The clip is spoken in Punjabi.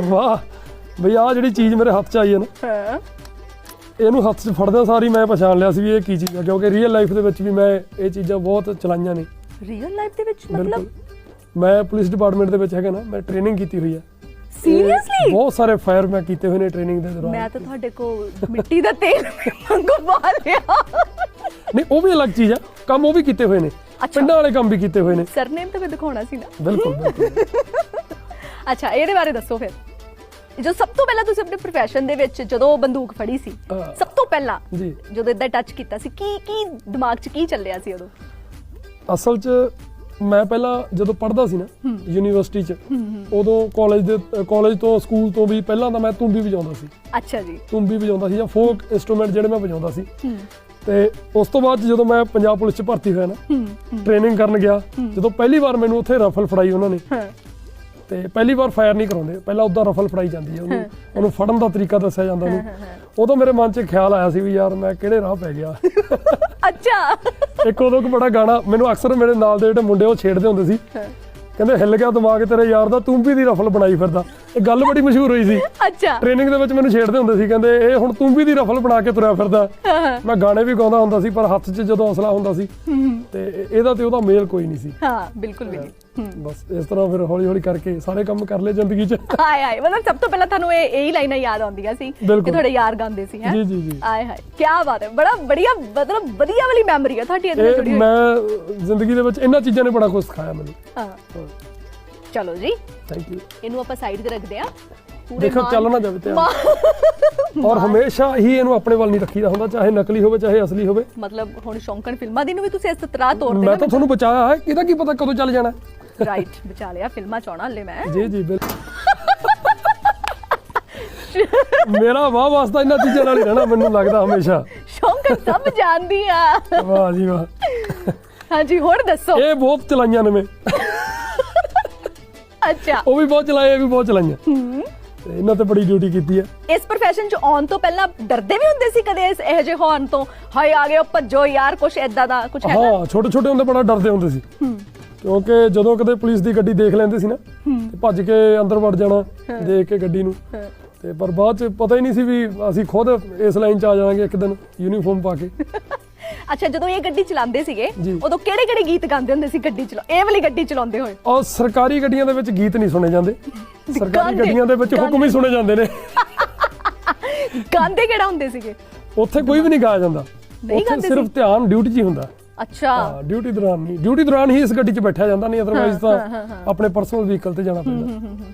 ਵਾਹ। ਬਈ ਆ ਜਿਹੜੀ ਚੀਜ਼ ਮੇਰੇ ਹੱਥ 'ਚ ਆਈ ਹੈ ਨਾ ਹਾਂ। ਇਹਨੂੰ ਹੱਥ 'ਚ ਫੜਦਿਆਂ ਸਾਰੀ ਮੈਂ ਪਛਾਣ ਲਿਆ ਸੀ ਵੀ ਇਹ ਕੀ ਚੀਜ਼ ਹੈ ਕਿਉਂਕਿ ਰੀਅਲ ਲਾਈਫ ਦੇ ਵਿੱਚ ਵੀ ਮੈਂ ਇਹ ਚੀਜ਼ਾਂ ਬਹੁਤ ਚਲਾਈਆਂ ਨੇ। ਰੀਅਲ ਲਾਈਫ ਦੇ ਵਿੱਚ ਮਤਲਬ? ਮੈਂ ਪੁਲਿਸ ਡਿਪਾਰਟਮੈਂਟ ਦੇ ਵਿੱਚ ਹੈਗਾ ਨਾ ਮੈਂ ਟ੍ਰੇਨਿੰਗ ਕੀਤੀ ਹੋਈ ਹੈ ਸੀਰੀਅਸਲੀ ਬਹੁਤ ਸਾਰੇ ਫਾਇਰ ਮੈਂ ਕੀਤੇ ਹੋਏ ਨੇ ਟ੍ਰੇਨਿੰਗ ਦੇ ਦੌਰਾਨ। ਮੈਂ ਤਾਂ ਤੁਹਾਡੇ ਕੋਲ ਮਿੱਟੀ ਦਾ ਤੇਲ ਮੰਗੋ ਪਾ ਲਿਆ। ਨਹੀਂ ਉਹ ਵੀ ਅਲੱਗ ਚੀਜ਼ ਆ ਕੰਮ ਉਹ ਵੀ ਕੀਤੇ ਹੋਏ ਨੇ। ਪਿੰਡਾਂ ਵਾਲੇ ਕੰਮ ਵੀ ਕੀਤੇ ਹੋਏ ਨੇ। ਸਰਨੇਮ ਤਾਂ ਮੈਂ ਦਿਖਾਉਣਾ ਸੀ ਨਾ। ਬਿਲਕੁਲ ਬਿਲਕੁਲ। ਅੱਛਾ ਇਹਦੇ ਬਾਰੇ ਦੱਸੋ ਫਿਰ। ਜੋ ਸਭ ਤੋਂ ਪਹਿਲਾਂ ਤੁਸੀਂ ਆਪਣੇ profession ਦੇ ਵਿੱਚ ਜਦੋਂ ਬੰਦੂਕ ਫੜੀ ਸੀ ਹਾਂ। ਸਭ ਤੋਂ ਪਹਿਲਾਂ ਜੀ। ਜਦੋਂ ਇਦਾਂ ਟੱਚ ਕੀਤਾ ਸੀ ਕੀ ਕੀ ਦਿਮਾਗ 'ਚ ਕੀ ਚੱਲਿਆ ਸੀ ਉਦੋਂ? ਅਸਲ 'ਚ ਮੈਂ ਪਹਿਲਾਂ ਜਦੋਂ ਪੜ੍ਹਦਾ ਸੀ ਨਾ ਯੂਨੀਵਰਸਿਟੀ 'ਚ ਉਦੋਂ ਕਾਲਜ ਦੇ ਕਾਲਜ ਤੋਂ ਸਕੂਲ ਤੋਂ ਵੀ ਪਹਿਲਾਂ ਤਾਂ ਮੈਂ ਤੂੰਬੀ ਵਜਾਉਂਦਾ ਸੀ। ਅੱਛਾ ਜੀ। ਤੂੰਬੀ ਵਜਾਉਂਦਾ ਸੀ ਜਾਂ ਫੋਕ ਇਨਸਟਰੂਮੈਂਟ ਜਿਹੜੇ ਮੈਂ ਵਜਾਉਂਦਾ ਸੀ। ਤੇ ਉਸ ਤੋਂ ਬਾਅਦ 'ਚ ਜਦੋਂ ਮੈਂ ਪੰਜਾਬ ਪੁਲਿਸ 'ਚ ਭਰਤੀ ਹੋਇਆ ਨਾ ਟ੍ਰੇਨਿੰਗ ਕਰਨ ਗਿਆ ਜਦੋਂ ਪਹਿਲੀ ਵਾਰ ਮੈਨੂੰ ਉੱਥੇ ਰਫਲ ਫੜਾਈ ਉਹਨਾਂ ਨੇ ਹਾਂ। ਤੇ ਪਹਿਲੀ ਵਾਰ ਫਾਇਰ ਨਹੀਂ ਕਰਾਉਂਦੇ। ਪਹਿਲਾਂ ਉਦਾਂ ਰਫਲ ਫੜਾਈ ਜਾਂਦੀ ਹੈ ਉਹਨੂੰ। ਉਹਨੂੰ ਫੜਨ ਦਾ ਤਰੀਕਾ ਦੱਸਿਆ ਜਾਂਦਾ ਉਹਨੂੰ। ਉਦੋਂ ਮੇਰੇ ਮਨ 'ਚ ਖਿਆਲ ਆਇਆ ਸੀ ਵੀ ਯਾਰ ਮੈਂ ਕਿਹੜੇ ਰਾਹ ਪੈ ਗਿਆ। ਅੱਛਾ। ਇੱਕ ਉਦੋਂ ਇੱਕ ਬੜਾ ਗਾਣਾ ਮੈਨੂੰ ਅਕਸਰ ਮੇਰੇ ਨਾਲ ਦੇ ਜਿਹੜੇ ਮੁੰਡੇ ਉਹ ਛੇੜਦੇ ਹੁੰਦੇ ਸੀ। ਕਹਿੰਦੇ ਹਿੱਲ ਗਿਆ ਦਿਮਾਗ ਤੇਰੇ ਯਾਰ ਦਾ ਤੂੰ ਵੀ ਦੀ ਰਫਲ ਬਣਾਈ ਫਿਰਦਾ। ਇਹ ਗੱਲ ਬੜੀ ਮਸ਼ਹੂਰ ਹੋਈ ਸੀ। ਅੱਛਾ। ਟ੍ਰੇਨਿੰਗ ਦੇ ਵਿੱਚ ਮੈਨੂੰ ਛੇੜਦੇ ਹੁੰਦੇ ਸੀ ਕਹਿੰਦੇ ਇਹ ਹੁਣ ਤੂੰ ਵੀ ਦੀ ਰਫਲ ਬਣਾ ਕੇ ਤੁਰਿਆ ਫਿਰਦਾ। ਮੈਂ ਗਾਣੇ ਵੀ ਗਾਉਂਦਾ ਹੁੰਦਾ ਸੀ ਪਰ ਹੱਥ 'ਚ ਜਦੋਂ ਹੌਸਲਾ ਹੁੰਦਾ ਸੀ। ਤੇ ਇਹਦਾ ਤੇ ਉਹਦਾ ਮੇਲ ਕੋਈ ਨਹੀਂ ਸੀ। ਹਾਂ ਬਿਲਕੁਲ ਵੀ ਨਹੀਂ। ਬਸ ਇਸ ਤਰ੍ਹਾਂ ਫਿਰ ਹੌਲੀ ਹੌਲੀ ਕਰਕੇ ਸਾਰੇ ਕੰਮ ਕਰ ਲਏ ਜ਼ਿੰਦਗੀ 'ਚ। ਹਾਏ ਹਾਏ ਮਤਲਬ ਸਭ ਤੋਂ ਪਹਿਲਾਂ ਤੁਹਾਨੂੰ ਇਹ ਇਹੀ ਲਾਈਨਾਂ ਯਾਦ ਆਉਂਦੀਆਂ ਸੀ ਕਿ। ਤੁਹਾਡੇ ਯਾਰ ਗਾਉਂਦੇ ਸੀ ਹੈ? ਜੀ ਜੀ ਜੀ। ਆਏ ਹਾਏ ਕੀ ਬਾਤ ਹੈ ਬੜਾ ਬੜੀਆ ਮਤਲਬ ਵਧੀਆ ਵਾਲੀ ਮੈਮਰੀ ਹੈ ਤੁਹਾਡੀ ਇਹਦੇ ਜੁੜੀ ਮੈਂ ਜ਼ਿੰਦਗੀ ਦੇ ਵਿੱਚ ਇਹਨਾਂ ਚੀਜ਼ਾਂ ਨੇ ਬੜਾ ਕੁਝ ਸਿਖਾਇਆ ਮੈਨੂੰ। ਹਾਂ। ਚਲੋ ਜੀ ਥੈਂਕ ਯੂ ਇਹਨੂੰ ਆਪਾਂ ਸਾਈਡ ਤੇ ਰੱਖਦੇ ਆ ਦੇਖੋ ਚੱਲ ਨਾ ਜਾਵੇ ਧਿਆਨ। ਔਰ ਹਮੇਸ਼ਾ ਹੀ ਇਹਨੂੰ ਆਪਣੇ ਵੱਲ ਨਹੀਂ ਰੱਖੀਦਾ ਹੁੰਦਾ ਚਾਹੇ ਨਕਲੀ ਹੋਵੇ ਚਾਹੇ ਅਸਲੀ ਹੋਵੇ। ਮਤਲਬ ਹੁਣ ਸ਼ੌਂਕਣ ਫਿਲਮਾਂ ਦੀ ਨੂੰ ਵੀ ਤੁਸੀਂ ਇਸ ਤਰ੍ਹਾਂ ਤੋਰਦੇ ਮੈਂ ਤਾਂ ਤੁਹਾਨੂੰ ਬਚਾਇਆ ਹੈ ਕਿਹਦਾ ਕੀ ਪਤਾ ਕਦੋਂ ਚੱਲ ਜਾਣਾ। ਰਾਈਟ ਬਚਾ ਲਿਆ ਫਿਲਮਾਂ ਚਾਉਣਾ ਹਲੇ ਮੈਂ। ਜੀ ਜੀ ਬਿਲਕੁਲ ਮੇਰਾ ਵਾਹ ਵਾਸਤਾ ਇਹਨਾਂ ਚੀਜ਼ਾਂ ਨਾਲ ਹੀ ਰਹਿਣਾ ਮੈਨੂੰ ਲੱਗਦਾ ਹਮੇਸ਼ਾ। ਸ਼ੌਂਕਣ ਸਭ ਜਾਣਦੀ ਆ। ਵਾਹ ਜੀ ਵਾਹ। ਹਾਂਜੀ ਹੋਰ ਦੱਸੋ? ਇਹ ਬਹੁਤ ਚਲਾਈਆਂ ਨੇ ਮੈਂ। ਅੱਛਾ। ਉਹ ਵੀ ਬਹੁਤ ਚਲਾਏ ਇਹ ਵੀ ਬਹੁਤ ਚਲਾਈਆਂ। ਤੇ ਇਹਨਾਂ ਤੇ ਬੜੀ ਡਿਊਟੀ ਕੀਤੀ ਹੈ। ਇਸ profession ਚ ਆਉਣ ਤੋਂ ਪਹਿਲਾਂ ਡਰਦੇ ਵੀ ਹੁੰਦੇ ਸੀ ਕਦੇ ਇਸ ਇਹੋ ਜਿਹੇ ਹੋਣ ਤੋਂ? ਹਾਏ ਆ ਗਏ ਭੱਜੋ ਯਾਰ ਕੁਛ ਐਦਾਂ ਦਾ ਕੁਛ ਹੈ ਹਾਂ ਛੋਟੇ ਛੋਟੇ ਹੁੰਦੇ ਬੜਾ ਡਰਦੇ ਹੁੰਦੇ ਸੀ। ਕਿਉਂਕਿ ਜਦੋਂ ਕਦੇ ਪੁਲਿਸ ਦੀ ਗੱਡੀ ਦੇਖ ਲੈਂਦੇ ਸੀ ਨਾ ਤੇ ਭੱਜ ਕੇ ਅੰਦਰ ਵੜ ਜਾਣਾ ਦੇਖ ਕੇ ਗੱਡੀ ਨੂੰ। ਤੇ ਪਰ ਬਾਅਦ ਚ ਪਤਾ ਹੀ ਨਹੀਂ ਸੀ ਵੀ ਅਸੀਂ ਖੁਦ ਇਸ ਲਾਈਨ ਚ ਆ ਜਾਵਾਂਗੇ ਇੱਕ ਦਿਨ ਯੂਨੀਫਾਰਮ ਪਾ ਕੇ। ਅੱਛਾ ਜਦੋਂ ਇਹ ਗੱਡੀ ਚਲਾਉਂਦੇ ਸੀਗੇ। ਉਦੋਂ ਕਿਹੜੇ ਕਿਹੜੇ ਗੀਤ ਗਾਉਂਦੇ ਹੁੰਦੇ ਸੀ ਗੱਡੀ ਚਲਾ ਇਹ ਵਾਲੀ ਗੱਡੀ ਚਲਾਉਂਦੇ ਹੋਏ? ਔਰ ਸਰਕਾਰੀ ਗੱਡੀਆਂ ਦੇ ਵਿੱਚ ਗੀਤ ਨਹੀਂ ਸੁਣੇ ਜਾਂਦੇ। ਸਰਕਾਰੀ ਗੱਡੀਆਂ ਦੇ ਵਿੱਚ ਹੁਕਮ ਹੀ ਸੁਣੇ ਜਾਂਦੇ ਨੇ। ਗਾਉਂਦੇ ਕਿਹੜਾ ਹੁੰਦੇ ਸੀਗੇ? ਉੱਥੇ ਕੋਈ ਵੀ ਨਹੀਂ ਗਾਇਆ ਜਾਂਦਾ। ਨਹੀਂ ਗਾਉਂਦੇ ਸਿਰਫ ਧਿਆਨ ਡਿਊਟੀ 'ਚ ਹੀ ਹੁੰਦਾ। ਅੱਛਾ। ਡਿਊਟੀ ਦੌਰਾਨ ਨਹੀਂ ਡਿਊਟੀ ਦੌਰਾਨ ਹੀ ਇਸ ਗੱਡੀ 'ਚ ਬੈਠਿਆ ਜਾਂਦਾ ਨਹੀਂ ਅਦਰਵਾਈਜ਼ ਤਾਂ ਆਪਣੇ ਪਰਸਨਲ ਵਹੀਕਲ ਤੇ ਜਾਣਾ ਪੈਂਦਾ।